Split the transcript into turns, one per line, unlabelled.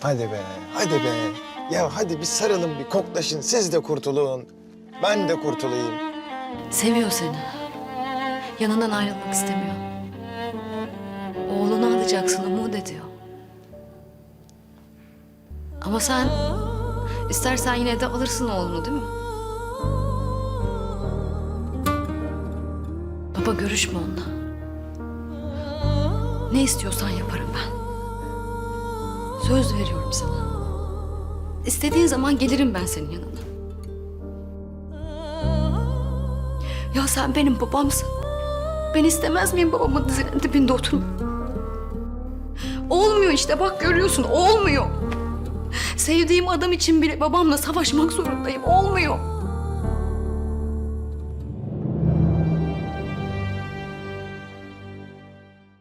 Hadi be, hadi be. Ya hadi bir sarılın, bir koklaşın. Siz de kurtulun. Ben de kurtulayım.
Seviyor seni. Yanından ayrılmak istemiyor. Oğlunu alacaksın umut ediyor. Ama sen istersen yine de alırsın oğlunu değil mi? Baba görüşme onunla. Ne istiyorsan yaparım ben. Söz veriyorum sana. İstediğin zaman gelirim ben senin yanına. Ya sen benim babamsın. Ben istemez miyim babamın dizinin dibinde oturmak? Olmuyor işte bak görüyorsun olmuyor. Sevdiğim adam için bile babamla savaşmak zorundayım. Olmuyor.